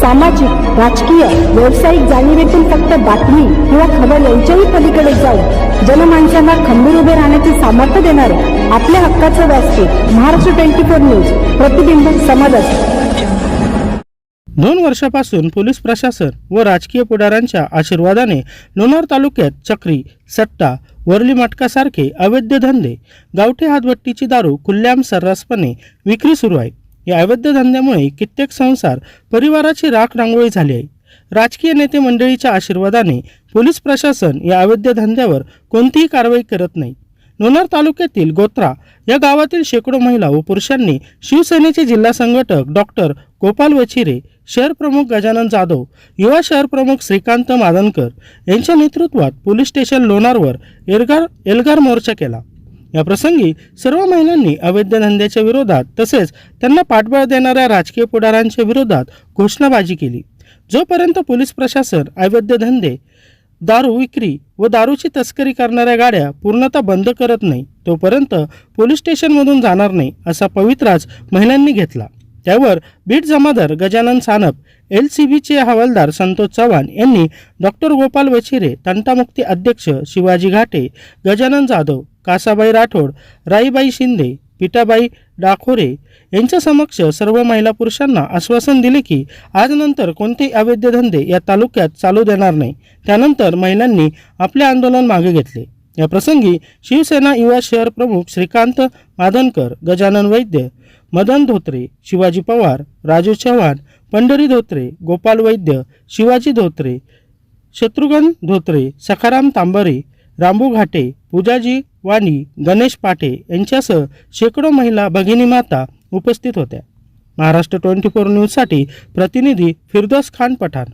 सामाजिक राजकीय व्यावसायिक जाणीवेतून फक्त बातमी किंवा खबर यांच्याही पलीकडे जाऊन जनमानसांना खंबीर उभे राहण्याचे सामर्थ्य देणारे आपल्या हक्काचं व्यासपीठ महाराष्ट्र ट्वेंटी फोर न्यूज प्रतिबिंब समाजात दोन वर्षापासून पोलीस प्रशासन व राजकीय पुढाऱ्यांच्या आशीर्वादाने लोणार तालुक्यात चक्री सट्टा वरली मटकासारखे अवैध धंदे गावठी हातभट्टीची दारू खुल्ल्याम सर्रासपणे विक्री सुरू आहे या अवैध धंद्यामुळे कित्येक संसार परिवाराची राख रांगोळी झाली आहे. राजकीय नेते मंडळीच्या आशीर्वादाने पोलीस प्रशासन या अवैध धंद्यावर कोणतीही कारवाई करत नाही. लोणार तालुक्यातील गोत्रा या गावातील शेकडो महिला व पुरुषांनी शिवसेनेचे जिल्हा संघटक डॉक्टर गोपाल वचिरे शहर प्रमुख गजानन जाधव युवा शहर प्रमुख श्रीकांत मादनकर यांच्या नेतृत्वात पोलीस स्टेशन लोणारवर एल्गार एल्गार मोर्चा केला. या प्रसंगी सर्व महिलांनी अवैध धंद्याच्या विरोधात तसेच त्यांना पाठबळ देणाऱ्या राजकीय पुढाऱ्यांच्या विरोधात घोषणाबाजी केली. जोपर्यंत पोलीस प्रशासन अवैध धंदे दारू विक्री व दारूची तस्करी करणाऱ्या गाड्या पूर्णतः बंद करत नाही तोपर्यंत पोलीस स्टेशनमधून जाणार नाही असा पवित्राच महिलांनी घेतला. त्यावर बीट जमादार गजानन सानप एल सी बीचे हवालदार संतोष चव्हाण यांनी डॉक्टर गोपाल वचिरे तंटामुक्ती अध्यक्ष शिवाजी घाटे गजानन जाधव कासाबाई राठोड राईबाई शिंदे पिटाबाई डाखोरे यांच्या समक्ष सर्व महिला पुरुषांना आश्वासन दिले की आजनंतर कोणतेही अवैध धंदे या तालुक्यात चालू देणार नाही. त्यानंतर महिलांनी आपले आंदोलन मागे घेतले. या प्रसंगी शिवसेना युवा शहर प्रमुख श्रीकांत मादनकर गजानन वैद्य मदन धोत्रे शिवाजी पवार राजू चव्हाण पंढरी धोत्रे गोपाल वैद्य शिवाजी धोत्रे शत्रुघ्न धोत्रे सखाराम तांबरे रांबू घाटे पूजाजी वाणी गणेश पाटे यांच्यासह शेकडो महिला भगिनी माता उपस्थित होत्या. महाराष्ट्र ट्वेंटी फोर न्यूजसाठी प्रतिनिधी फिरदोस खान पठाण.